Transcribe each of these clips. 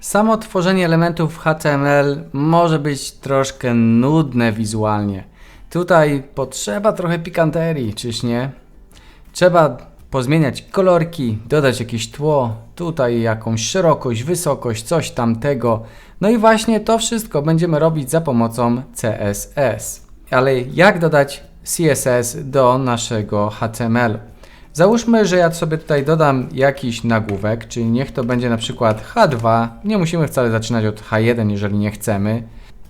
Samo tworzenie elementów HTML może być troszkę nudne wizualnie. Tutaj potrzeba trochę pikanterii, czyż nie? Trzeba pozmieniać kolorki, dodać jakieś tło, tutaj jakąś szerokość, wysokość, coś tamtego. No i właśnie to wszystko będziemy robić za pomocą CSS. Ale jak dodać CSS do naszego HTML? Załóżmy, że ja sobie tutaj dodam jakiś nagłówek, czyli niech to będzie na przykład H2. Nie musimy wcale zaczynać od H1, jeżeli nie chcemy.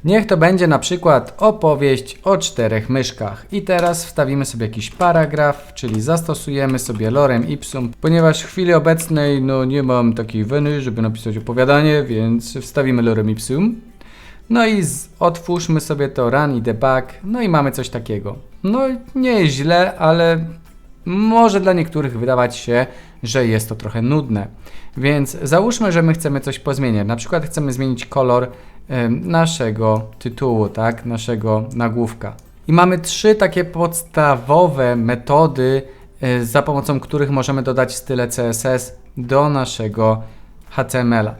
Niech to będzie na przykład opowieść o czterech myszkach. I teraz wstawimy sobie jakiś paragraf, czyli zastosujemy sobie lorem ipsum, ponieważ w chwili obecnej no nie mam takiej weny, żeby napisać opowiadanie, więc wstawimy lorem ipsum. No i z, otwórzmy sobie to run i debug, no i mamy coś takiego. No nie jest źle, ale może dla niektórych wydawać się, że jest to trochę nudne. Więc załóżmy, że my chcemy coś pozmieniać. Na przykład chcemy zmienić kolor naszego tytułu, tak, naszego nagłówka. I mamy trzy takie podstawowe metody, e, za pomocą których możemy dodać style CSS do naszego HTML-a.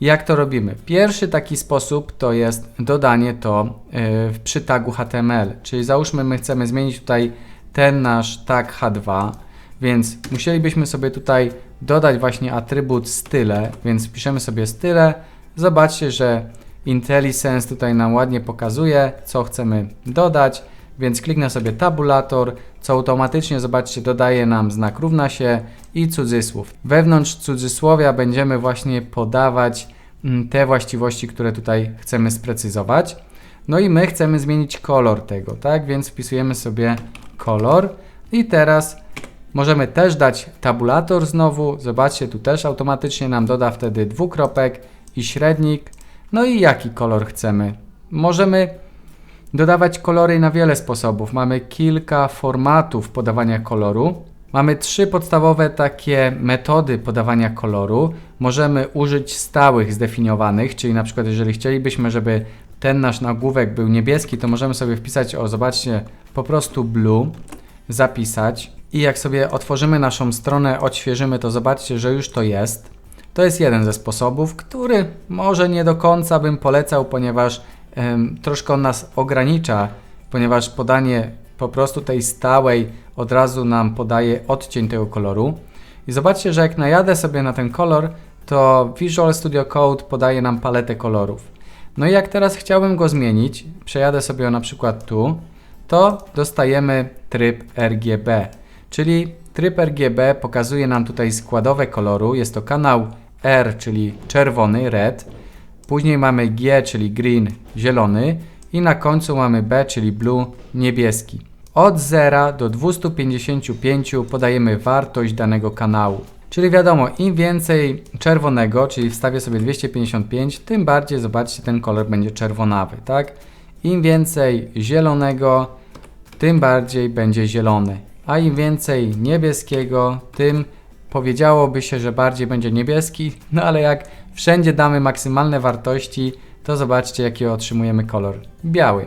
Jak to robimy? Pierwszy taki sposób to jest dodanie to e, przy tagu HTML, czyli załóżmy my chcemy zmienić tutaj ten nasz tag H2, więc musielibyśmy sobie tutaj dodać właśnie atrybut style, więc wpiszemy sobie style. Zobaczcie, że IntelliSense tutaj nam ładnie pokazuje, co chcemy dodać, więc kliknę sobie tabulator, co automatycznie, zobaczcie, dodaje nam znak równa się i cudzysłów. Wewnątrz cudzysłowia będziemy właśnie podawać mm, te właściwości, które tutaj chcemy sprecyzować. No i my chcemy zmienić kolor tego, tak? Więc wpisujemy sobie kolor i teraz możemy też dać tabulator znowu. Zobaczcie, tu też automatycznie nam doda wtedy dwukropek i średnik. No i jaki kolor chcemy? Możemy dodawać kolory na wiele sposobów. Mamy kilka formatów podawania koloru. Mamy trzy podstawowe takie metody podawania koloru. Możemy użyć stałych zdefiniowanych, czyli na przykład jeżeli chcielibyśmy, żeby ten nasz nagłówek był niebieski, to możemy sobie wpisać, o zobaczcie, po prostu blue, zapisać i jak sobie otworzymy naszą stronę, odświeżymy, to zobaczcie, że już to jest. To jest jeden ze sposobów, który może nie do końca bym polecał, ponieważ em, troszkę on nas ogranicza, ponieważ podanie po prostu tej stałej od razu nam podaje odcień tego koloru. I zobaczcie, że jak najadę sobie na ten kolor, to Visual Studio Code podaje nam paletę kolorów. No i jak teraz chciałbym go zmienić, przejadę sobie na przykład tu, to dostajemy tryb RGB, czyli tryb RGB pokazuje nam tutaj składowe koloru. Jest to kanał R, czyli czerwony, red, później mamy G, czyli green, zielony i na końcu mamy B, czyli blue, niebieski. Od 0 do 255 podajemy wartość danego kanału. Czyli wiadomo, im więcej czerwonego, czyli wstawię sobie 255, tym bardziej, zobaczcie, ten kolor będzie czerwonawy, tak? Im więcej zielonego, tym bardziej będzie zielony. A im więcej niebieskiego, tym powiedziałoby się, że bardziej będzie niebieski, no ale jak wszędzie damy maksymalne wartości, to zobaczcie, jaki otrzymujemy kolor. Biały.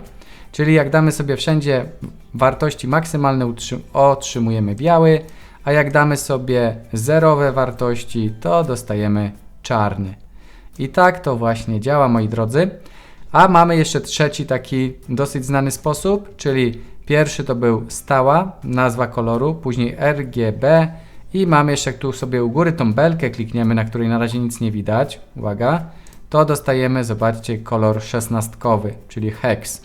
Czyli jak damy sobie wszędzie wartości maksymalne, otrzymujemy biały, a jak damy sobie zerowe wartości, to dostajemy czarny. I tak to właśnie działa, moi drodzy. A mamy jeszcze trzeci taki dosyć znany sposób, czyli pierwszy to był stała, nazwa koloru, później RGB i mamy jeszcze tu sobie u góry tą belkę klikniemy, na której na razie nic nie widać. Uwaga. To dostajemy, zobaczcie, kolor szesnastkowy, czyli hex.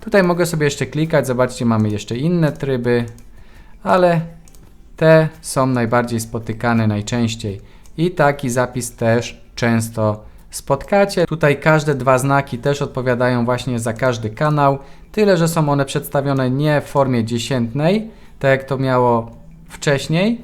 Tutaj mogę sobie jeszcze klikać, zobaczcie, mamy jeszcze inne tryby, ale te są najbardziej spotykane najczęściej. I taki zapis też często spotkacie. Tutaj każde dwa znaki też odpowiadają właśnie za każdy kanał, tyle że są one przedstawione nie w formie dziesiętnej, tak jak to miało wcześniej,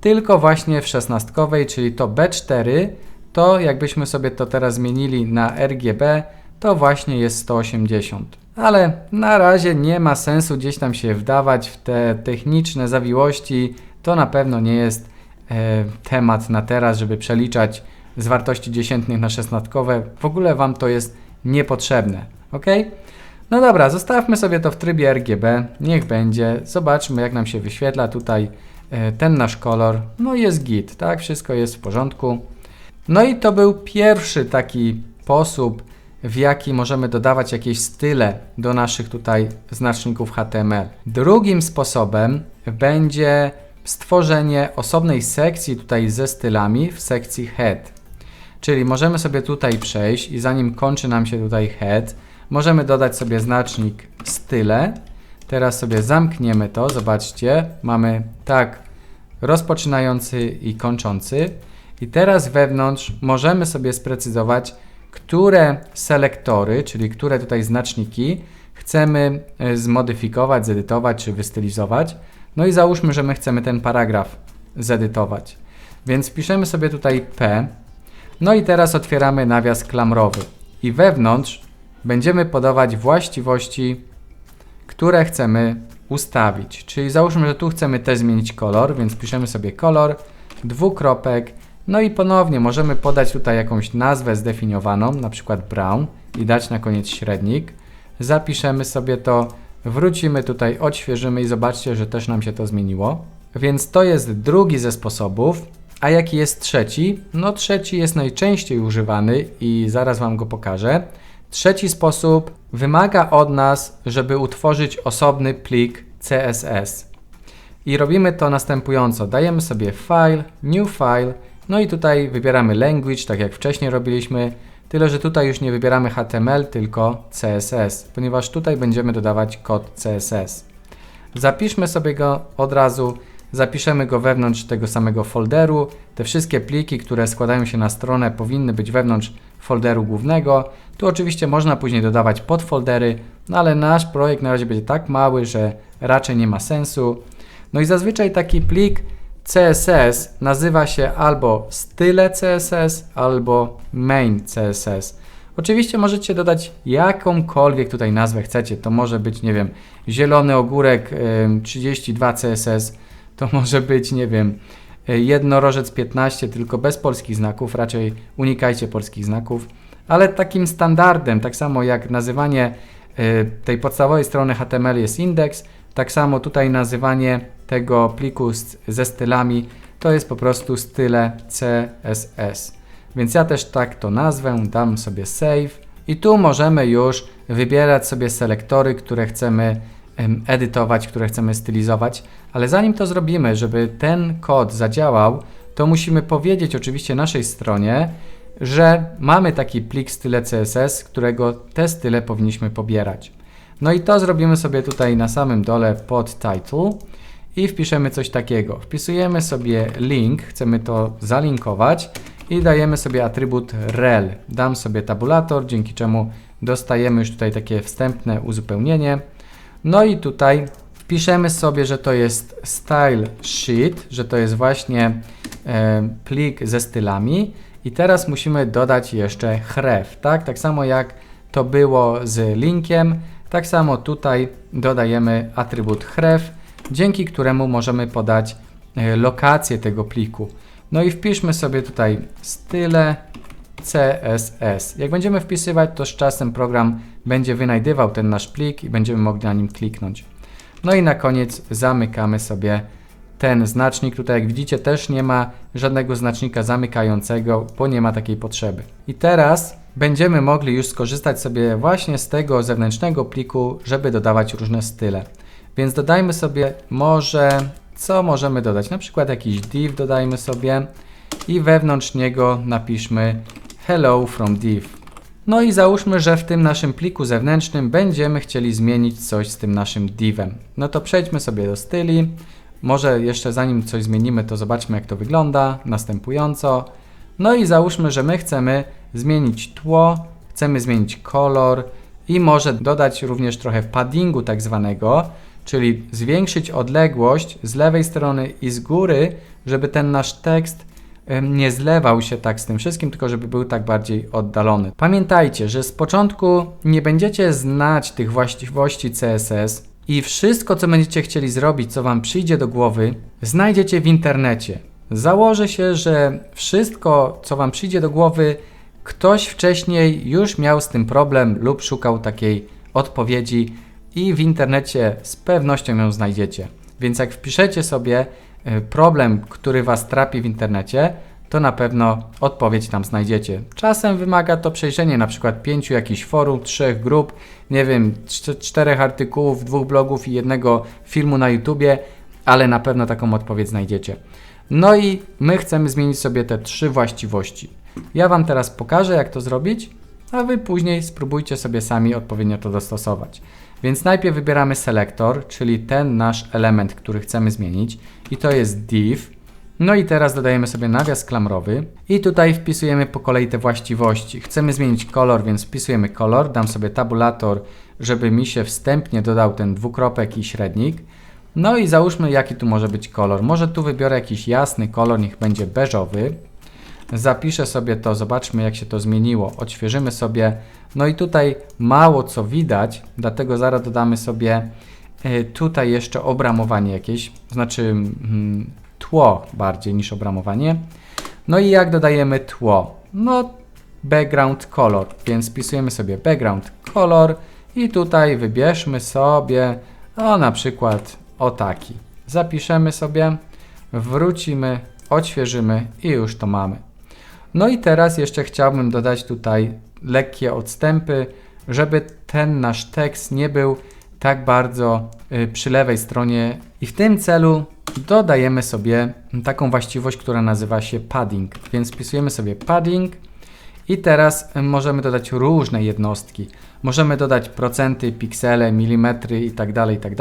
tylko właśnie w szesnastkowej, czyli to B4, to jakbyśmy sobie to teraz zmienili na RGB, to właśnie jest 180. Ale na razie nie ma sensu gdzieś tam się wdawać w te techniczne zawiłości. To na pewno nie jest e, temat na teraz, żeby przeliczać z wartości dziesiętnych na szesnastkowe. W ogóle Wam to jest niepotrzebne. ok? No dobra, zostawmy sobie to w trybie RGB. Niech będzie. Zobaczmy, jak nam się wyświetla tutaj e, ten nasz kolor. No jest git, tak? Wszystko jest w porządku. No i to był pierwszy taki sposób, w jaki możemy dodawać jakieś style do naszych tutaj znaczników HTML. Drugim sposobem będzie stworzenie osobnej sekcji tutaj ze stylami w sekcji head. Czyli możemy sobie tutaj przejść i zanim kończy nam się tutaj head, możemy dodać sobie znacznik style. Teraz sobie zamkniemy to, zobaczcie, mamy tak rozpoczynający i kończący. I teraz wewnątrz możemy sobie sprecyzować, które selektory, czyli które tutaj znaczniki chcemy e, zmodyfikować, zedytować czy wystylizować. No i załóżmy, że my chcemy ten paragraf zedytować. Więc wpiszemy sobie tutaj P. No i teraz otwieramy nawias klamrowy. I wewnątrz będziemy podawać właściwości, które chcemy ustawić. Czyli załóżmy, że tu chcemy też zmienić kolor, więc piszemy sobie kolor, dwukropek, no i ponownie możemy podać tutaj jakąś nazwę zdefiniowaną, na przykład brown i dać na koniec średnik. Zapiszemy sobie to, wrócimy tutaj, odświeżymy i zobaczcie, że też nam się to zmieniło. Więc to jest drugi ze sposobów. A jaki jest trzeci? No trzeci jest najczęściej używany i zaraz Wam go pokażę. Trzeci sposób wymaga od nas, żeby utworzyć osobny plik CSS. I robimy to następująco. Dajemy sobie file, new file, no i tutaj wybieramy language, tak jak wcześniej robiliśmy, tyle że tutaj już nie wybieramy HTML, tylko CSS, ponieważ tutaj będziemy dodawać kod CSS. Zapiszmy sobie go od razu, zapiszemy go wewnątrz tego samego folderu. Te wszystkie pliki, które składają się na stronę, powinny być wewnątrz folderu głównego. Tu oczywiście można później dodawać podfoldery, no ale nasz projekt na razie będzie tak mały, że raczej nie ma sensu. No i zazwyczaj taki plik CSS nazywa się albo style CSS, albo main CSS. Oczywiście możecie dodać jakąkolwiek tutaj nazwę chcecie. To może być, nie wiem, zielony ogórek 32 CSS, to może być, nie wiem, jednorożec 15, tylko bez polskich znaków. Raczej unikajcie polskich znaków. Ale takim standardem, tak samo jak nazywanie y, tej podstawowej strony HTML jest indeks, tak samo tutaj nazywanie tego pliku z, ze stylami to jest po prostu style CSS. Więc ja też tak to nazwę, dam sobie save i tu możemy już wybierać sobie selektory, które chcemy edytować, które chcemy stylizować, ale zanim to zrobimy, żeby ten kod zadziałał, to musimy powiedzieć oczywiście naszej stronie, że mamy taki plik style CSS, którego te style powinniśmy pobierać. No i to zrobimy sobie tutaj na samym dole pod title i wpiszemy coś takiego. Wpisujemy sobie link, chcemy to zalinkować i dajemy sobie atrybut rel. Dam sobie tabulator, dzięki czemu dostajemy już tutaj takie wstępne uzupełnienie. No i tutaj wpiszemy sobie, że to jest style sheet, że to jest właśnie e, plik ze stylami i teraz musimy dodać jeszcze href, tak? Tak samo jak to było z linkiem, tak samo tutaj dodajemy atrybut href, dzięki któremu możemy podać e, lokację tego pliku. No i wpiszmy sobie tutaj style CSS. Jak będziemy wpisywać, to z czasem program będzie wynajdywał ten nasz plik i będziemy mogli na nim kliknąć. No i na koniec zamykamy sobie ten znacznik. Tutaj jak widzicie też nie ma żadnego znacznika zamykającego, bo nie ma takiej potrzeby. I teraz będziemy mogli już skorzystać sobie właśnie z tego zewnętrznego pliku, żeby dodawać różne style. Więc dodajmy sobie może, co możemy dodać? Na przykład jakiś div dodajmy sobie i wewnątrz niego napiszmy hello from div. No i załóżmy, że w tym naszym pliku zewnętrznym będziemy chcieli zmienić coś z tym naszym divem. No to przejdźmy sobie do styli. Może jeszcze zanim coś zmienimy, to zobaczmy jak to wygląda następująco. No i załóżmy, że my chcemy zmienić tło, chcemy zmienić kolor i może dodać również trochę paddingu tak zwanego, czyli zwiększyć odległość z lewej strony i z góry, żeby ten nasz tekst nie zlewał się tak z tym wszystkim, tylko żeby był tak bardziej oddalony. Pamiętajcie, że z początku nie będziecie znać tych właściwości CSS i wszystko, co będziecie chcieli zrobić, co Wam przyjdzie do głowy, znajdziecie w internecie. Założę się, że wszystko, co Wam przyjdzie do głowy, ktoś wcześniej już miał z tym problem lub szukał takiej odpowiedzi i w internecie z pewnością ją znajdziecie. Więc jak wpiszecie sobie e, problem, który Was trapi w internecie, to na pewno odpowiedź tam znajdziecie. Czasem wymaga to przejrzenie na przykład pięciu jakichś forum, trzech grup, nie wiem, cz- czterech artykułów, dwóch blogów i jednego filmu na YouTubie, ale na pewno taką odpowiedź znajdziecie. No i my chcemy zmienić sobie te trzy właściwości. Ja Wam teraz pokażę, jak to zrobić, a Wy później spróbujcie sobie sami odpowiednio to dostosować. Więc najpierw wybieramy selektor, czyli ten nasz element, który chcemy zmienić i to jest div. No i teraz dodajemy sobie nawias klamrowy i tutaj wpisujemy po kolei te właściwości. Chcemy zmienić kolor, więc wpisujemy kolor, dam sobie tabulator, żeby mi się wstępnie dodał ten dwukropek i średnik. No i załóżmy jaki tu może być kolor. Może tu wybiorę jakiś jasny kolor, niech będzie beżowy. Zapiszę sobie to, zobaczmy jak się to zmieniło. Odświeżymy sobie. No i tutaj mało co widać, dlatego zaraz dodamy sobie y, tutaj jeszcze obramowanie jakieś, znaczy mm, tło bardziej niż obramowanie. No i jak dodajemy tło? No background color, więc wpisujemy sobie background color i tutaj wybierzmy sobie o na przykład o taki. Zapiszemy sobie, wrócimy, odświeżymy i już to mamy. No i teraz jeszcze chciałbym dodać tutaj lekkie odstępy, żeby ten nasz tekst nie był tak bardzo y, przy lewej stronie i w tym celu dodajemy sobie taką właściwość, która nazywa się padding. Więc wpisujemy sobie padding i teraz możemy dodać różne jednostki. Możemy dodać procenty, piksele, milimetry i tak dalej, i tak.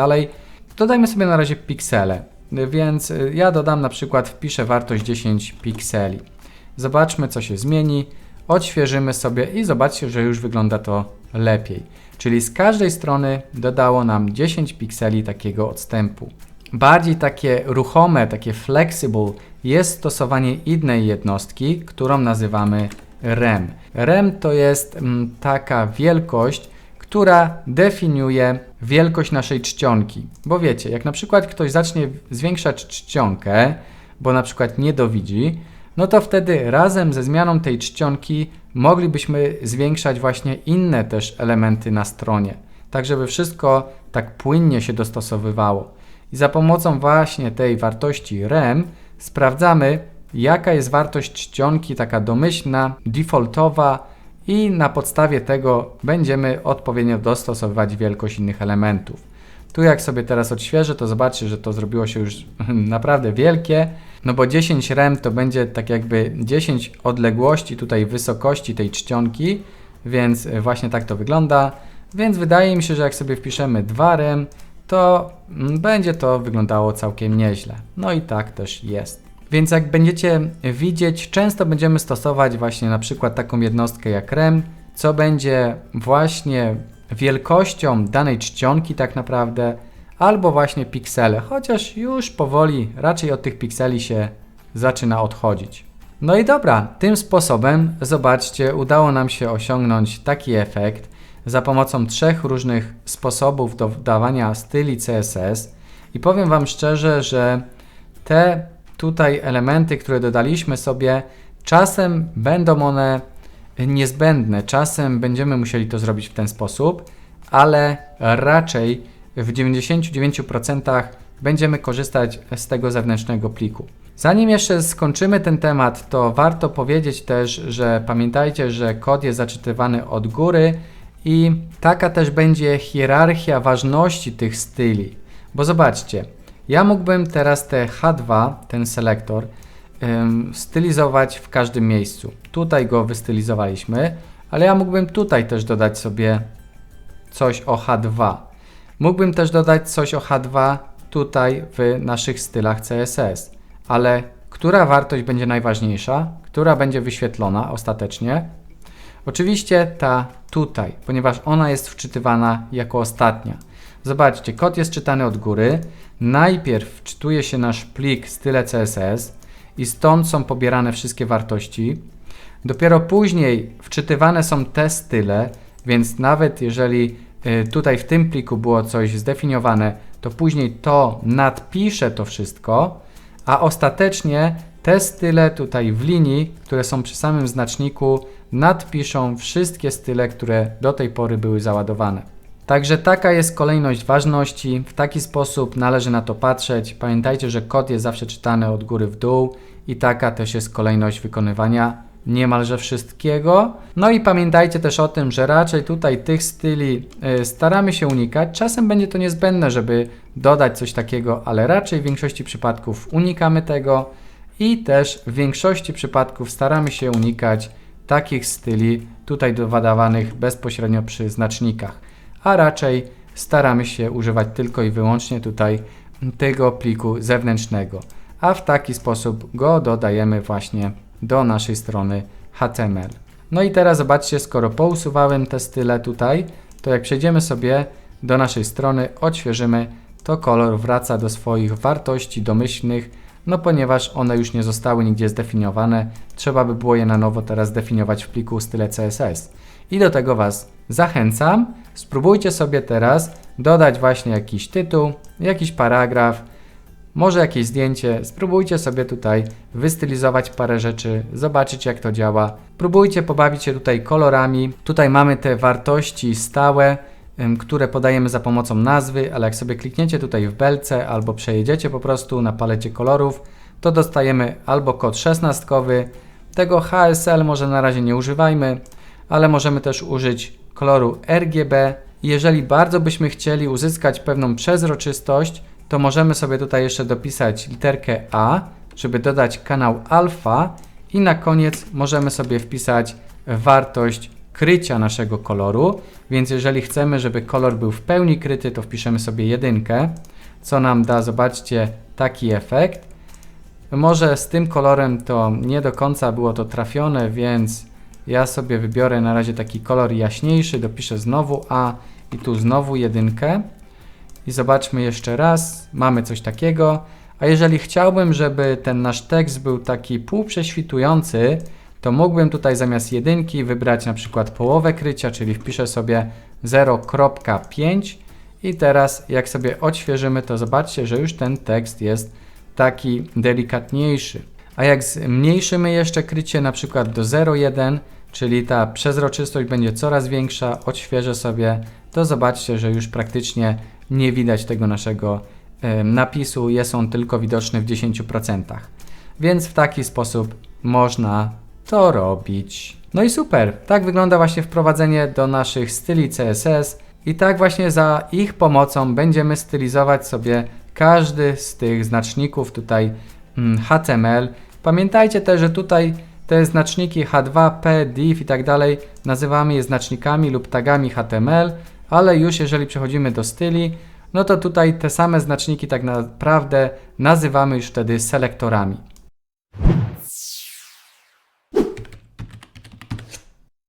Dodajmy sobie na razie piksele, więc y, ja dodam na przykład, wpiszę wartość 10 pikseli. Zobaczmy, co się zmieni. Odświeżymy sobie i zobaczcie, że już wygląda to lepiej. Czyli z każdej strony dodało nam 10 pikseli takiego odstępu. Bardziej takie ruchome, takie flexible jest stosowanie innej jednostki, którą nazywamy rem. Rem to jest mm, taka wielkość, która definiuje wielkość naszej czcionki. Bo wiecie, jak na przykład ktoś zacznie zwiększać czcionkę, bo na przykład nie dowidzi, no to wtedy razem ze zmianą tej czcionki moglibyśmy zwiększać właśnie inne też elementy na stronie, tak żeby wszystko tak płynnie się dostosowywało. I za pomocą właśnie tej wartości rem sprawdzamy, jaka jest wartość czcionki taka domyślna, defaultowa i na podstawie tego będziemy odpowiednio dostosowywać wielkość innych elementów. Tu jak sobie teraz odświeżę, to zobaczcie, że to zrobiło się już naprawdę wielkie, no bo 10 rem to będzie tak jakby 10 odległości tutaj wysokości tej czcionki, więc właśnie tak to wygląda. Więc wydaje mi się, że jak sobie wpiszemy 2 rem, to mm, będzie to wyglądało całkiem nieźle. No i tak też jest. Więc jak będziecie widzieć, często będziemy stosować właśnie na przykład taką jednostkę jak rem, co będzie właśnie wielkością danej czcionki tak naprawdę, albo właśnie piksele, chociaż już powoli raczej od tych pikseli się zaczyna odchodzić. No i dobra, tym sposobem, zobaczcie, udało nam się osiągnąć taki efekt za pomocą trzech różnych sposobów do wdawania styli CSS i powiem Wam szczerze, że te tutaj elementy, które dodaliśmy sobie, czasem będą one niezbędne, czasem będziemy musieli to zrobić w ten sposób, ale raczej w 99% będziemy korzystać z tego zewnętrznego pliku. Zanim jeszcze skończymy ten temat, to warto powiedzieć też, że pamiętajcie, że kod jest zaczytywany od góry i taka też będzie hierarchia ważności tych styli. Bo zobaczcie, ja mógłbym teraz te H2, ten selektor, stylizować w każdym miejscu. Tutaj go wystylizowaliśmy, ale ja mógłbym tutaj też dodać sobie coś o H2. Mógłbym też dodać coś o H2 tutaj w naszych stylach CSS, ale która wartość będzie najważniejsza, która będzie wyświetlona ostatecznie? Oczywiście ta tutaj, ponieważ ona jest wczytywana jako ostatnia. Zobaczcie, kod jest czytany od góry. Najpierw wczytuje się nasz plik style CSS i stąd są pobierane wszystkie wartości. Dopiero później wczytywane są te style, więc nawet jeżeli y, tutaj w tym pliku było coś zdefiniowane, to później to nadpisze to wszystko, a ostatecznie te style tutaj w linii, które są przy samym znaczniku, nadpiszą wszystkie style, które do tej pory były załadowane. Także taka jest kolejność ważności, w taki sposób należy na to patrzeć. Pamiętajcie, że kod jest zawsze czytany od góry w dół i taka też jest kolejność wykonywania niemalże wszystkiego. No i pamiętajcie też o tym, że raczej tutaj tych styli y, staramy się unikać. Czasem będzie to niezbędne, żeby dodać coś takiego, ale raczej w większości przypadków unikamy tego i też w większości przypadków staramy się unikać takich styli tutaj dodawanych bezpośrednio przy znacznikach, a raczej staramy się używać tylko i wyłącznie tutaj tego pliku zewnętrznego, a w taki sposób go dodajemy właśnie do naszej strony HTML. No i teraz zobaczcie, skoro pousuwałem te style tutaj, to jak przejdziemy sobie do naszej strony, odświeżymy, to kolor wraca do swoich wartości domyślnych, no ponieważ one już nie zostały nigdzie zdefiniowane, trzeba by było je na nowo teraz definiować w pliku style CSS. I do tego Was zachęcam. Spróbujcie sobie teraz dodać właśnie jakiś tytuł, jakiś paragraf, może jakieś zdjęcie. Spróbujcie sobie tutaj wystylizować parę rzeczy, zobaczyć jak to działa. Próbujcie pobawić się tutaj kolorami. Tutaj mamy te wartości stałe, które podajemy za pomocą nazwy, ale jak sobie klikniecie tutaj w belce albo przejedziecie po prostu na palecie kolorów, to dostajemy albo kod szesnastkowy. Tego HSL może na razie nie używajmy, ale możemy też użyć koloru RGB. Jeżeli bardzo byśmy chcieli uzyskać pewną przezroczystość, to możemy sobie tutaj jeszcze dopisać literkę A, żeby dodać kanał alfa i na koniec możemy sobie wpisać wartość krycia naszego koloru, więc jeżeli chcemy, żeby kolor był w pełni kryty, to wpiszemy sobie jedynkę, co nam da, zobaczcie, taki efekt. Może z tym kolorem to nie do końca było to trafione, więc ja sobie wybiorę na razie taki kolor jaśniejszy, dopiszę znowu A i tu znowu jedynkę. I zobaczmy jeszcze raz, mamy coś takiego. A jeżeli chciałbym, żeby ten nasz tekst był taki półprześwitujący, to mógłbym tutaj zamiast jedynki wybrać na przykład połowę krycia, czyli wpiszę sobie 0.5 i teraz jak sobie odświeżymy, to zobaczcie, że już ten tekst jest taki delikatniejszy. A jak zmniejszymy jeszcze krycie na przykład do 0,1, czyli ta przezroczystość będzie coraz większa, odświeżę sobie, to zobaczcie, że już praktycznie nie widać tego naszego e, napisu, jest on tylko widoczny w 10%. Więc w taki sposób można to robić. No i super, tak wygląda właśnie wprowadzenie do naszych styli CSS i tak właśnie za ich pomocą będziemy stylizować sobie każdy z tych znaczników tutaj mm, HTML. Pamiętajcie też, że tutaj te znaczniki H2, P, div i tak dalej nazywamy je znacznikami lub tagami HTML, ale już jeżeli przechodzimy do styli, no to tutaj te same znaczniki tak naprawdę nazywamy już wtedy selektorami.